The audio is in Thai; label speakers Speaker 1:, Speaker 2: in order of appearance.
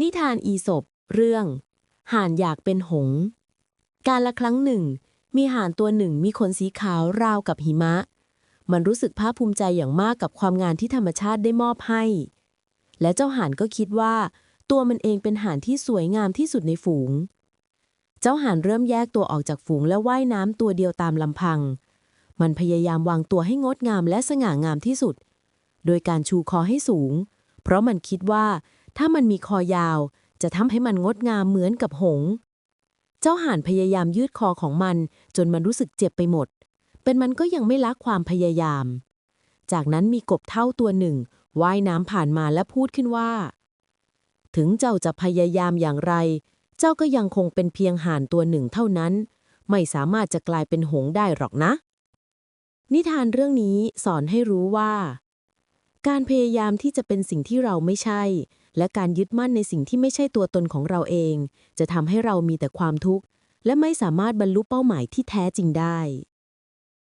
Speaker 1: นิทานอีสปเรื่อง ห่านอยากเป็นหง การละครั้งหนึ่ง มีห่านตัวหนึ่งมีขนสีขาวราวกับหิมะ มันรู้สึกภาคภูมิใจอย่างมากกับความงานที่ธรรมชาติได้มอบให้ และเจ้าห่านก็คิดว่า ตัวมันเองเป็นห่านที่สวยงามที่สุดในฝูง เจ้าห่านเริ่มแยกตัวออกจากฝูงและว่ายน้ำตัวเดียวตามลำพัง มันพยายามวางตัวให้งดงามและสง่างามที่สุด โดยการชูคอให้สูง เพราะมันคิดว่า ถ้ามันมีคอยาว จะทำให้มันงดงามเหมือนกับหง เจ้าห่านพยายามยืดคอของมัน จนมันรู้สึกเจ็บไปหมด เป็นมันก็ยังไม่ละความพยายาม จากนั้นมีกบเท่าตัวหนึ่งว่ายน้ำผ่านมาและพูดขึ้นว่า ถึงเจ้าจะพยายามอย่างไร เจ้าก็ยังคงเป็นเพียงห่านตัวหนึ่งเท่านั้น ไม่สามารถจะกลายเป็นหงได้หรอกนะ นิทานเรื่องนี้สอนให้รู้ว่า การพยายามที่จะเป็นสิ่งที่เราไม่ใช่ และการยึดมั่นในสิ่งที่ไม่ใช่ตัวตนของเราเอง จะทำให้เรามีแต่ความทุกข์ และไม่สามารถบรรลุเป้าหมายที่แท้จริงได้